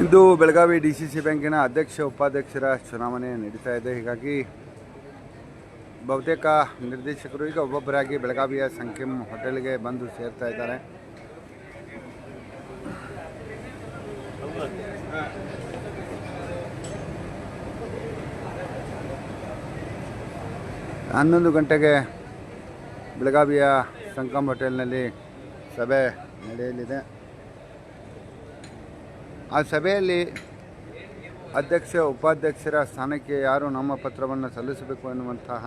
ಇಂದು Belagavi D C C ಬ್ಯಾಂಕಿನ ಅಧ್ಯಕ್ಷ, ಉಪಾಧ್ಯಕ್ಷರ ಚುನಾವಣೆ ನಡೀತಾ ಇದೆ. ಹೀಗಾಗಿ ಬಹುತೇಕ ನಿರ್ದೇಶಕರು, ಈಗ ಒಬ್ಬೊಬ್ಬರಾಗಿ ಬೆಳಗಾವಿಯ ಸಂಖ್ಯಂ ಹೋಟೆಲ್ಗೆ ಬಂದು ಸೇರ್ತಾ ಇದ್ದಾರೆ. ಹನ್ನೊಂದು ಗಂಟೆಗೆ ಬೆಳಗಾವಿಯ ಸಂಕಮ್ ಹೋಟೆಲ್ನಲ್ಲಿ ಸಭೆ ನಡೆಯಲಿದೆ. ಆ ಸಭೆಯಲ್ಲಿ ಅಧ್ಯಕ್ಷ ಉಪಾಧ್ಯಕ್ಷರ ಸ್ಥಾನಕ್ಕೆ ಯಾರು ನಮ್ಮ ಪತ್ರವನ್ನು ಸಲ್ಲಿಸಬೇಕು ಎನ್ನುವಂತಹ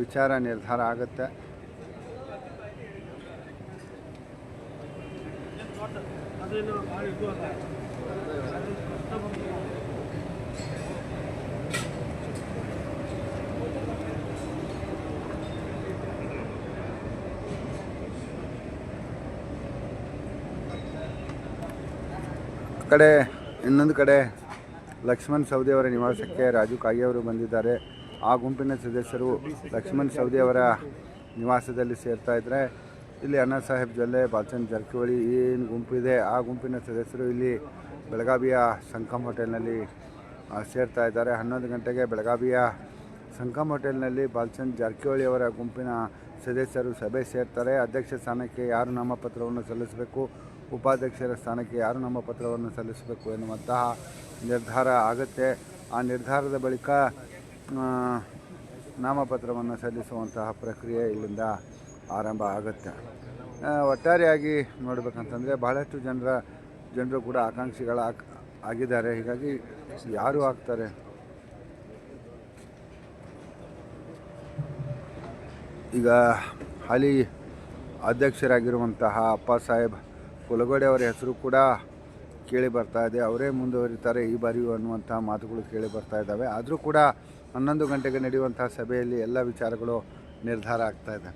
ವಿಚಾರ ನಿರ್ಧಾರ ಆಗುತ್ತೆ. ಕಡೆ, ಇನ್ನೊಂದು ಕಡೆ ಲಕ್ಷ್ಮಣ್ ಸವದಿ ಅವರ ನಿವಾಸಕ್ಕೆ ರಾಜು ಕಾಯಿ ಅವರು ಬಂದಿದ್ದಾರೆ. ಆ ಗುಂಪಿನ ಸದಸ್ಯರು ಲಕ್ಷ್ಮಣ್ ಸವದಿ ಅವರ ನಿವಾಸದಲ್ಲಿ ಸೇರ್ತಾ ಇದ್ದರೆ ಇಲ್ಲಿ ಅಣ್ಣಾ ಸಾಹೇಬ್ ಜೊಲ್ಲೆ, ಬಾಲಚಂದ್ ಜಾರಕಿಹೊಳಿ ಏನು ಗುಂಪಿದೆ ಆ ಗುಂಪಿನ ಸದಸ್ಯರು ಇಲ್ಲಿ ಬೆಳಗಾವಿಯ ಸಂಕಮ್ ಹೋಟೆಲ್ನಲ್ಲಿ ಸೇರ್ತಾ ಇದ್ದಾರೆ. ಹನ್ನೊಂದು ಗಂಟೆಗೆ ಬೆಳಗಾವಿಯ ಸಂಕಮ್ ಹೋಟೆಲ್ನಲ್ಲಿ ಬಾಲಚಂದ್ ಜಾರಕಿಹೊಳಿ ಅವರ ಗುಂಪಿನ ಸದಸ್ಯರು ಸಭೆ ಸೇರ್ತಾರೆ. ಅಧ್ಯಕ್ಷ ಸ್ಥಾನಕ್ಕೆ ಯಾರು ನಾಮಪತ್ರವನ್ನು ಸಲ್ಲಿಸಬೇಕು? ಉಪಾಧ್ಯಕ್ಷರ ಸ್ಥಾನಕ್ಕೆ ಯಾರು ನಮ್ಮ ಪತ್ರವನ್ನು ಸಲ್ಲಿಸಬೇಕು ಎನ್ನುವಂತಹ ನಿರ್ಧಾರ ಆಗುತ್ತೆ. ಆ ನಿರ್ಧಾರದ ಬಳಿಕ ನಾಮಪತ್ರವನ್ನು ಸಲ್ಲಿಸುವಂತಹ ಪ್ರಕ್ರಿಯೆ ಇಲ್ಲಿಂದ ಆರಂಭ ಆಗುತ್ತೆ. ಒಟ್ಟಾರೆಯಾಗಿ ನೋಡಬೇಕಂತಂದರೆ ಬಹಳಷ್ಟು ಜನರ, ಜನರು ಕೂಡ ಆಕಾಂಕ್ಷಿಗಳ ಆಗಿದ್ದಾರೆ. ಹೀಗಾಗಿ ಯಾರು ಆಗ್ತಾರೆ? ಈಗ ಹಾಲಿ ಅಧ್ಯಕ್ಷರಾಗಿರುವಂತಹ ಅಪ್ಪ ಸಾಹೇಬ್ ಕುಲಗೋಡೆ ಅವರ ಹೆಸರು ಕೂಡ ಕೇಳಿ ಬರ್ತಾ ಇದೆ. ಅವರೇ ಮುಂದುವರಿತಾರೆ ಈ ಬಾರಿಯೂ ಅನ್ನುವಂಥ ಮಾತುಗಳು ಕೇಳಿ ಬರ್ತಾ ಇದ್ದಾವೆ. ಆದರೂ ಕೂಡ ಹನ್ನೊಂದು ಗಂಟೆಗೆ ನಡೆಯುವಂಥ ಸಭೆಯಲ್ಲಿ ಎಲ್ಲ ವಿಚಾರಗಳು ನಿರ್ಧಾರ ಆಗ್ತಾ ಇದೆ.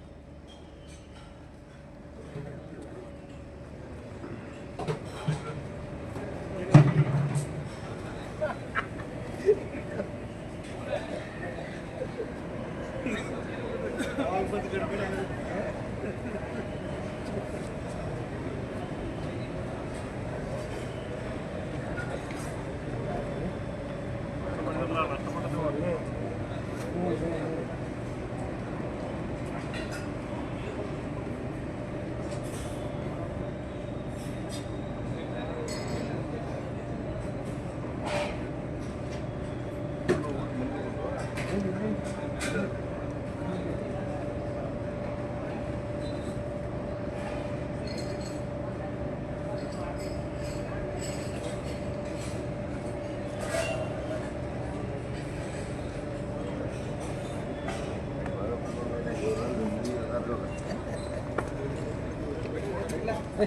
Yeah.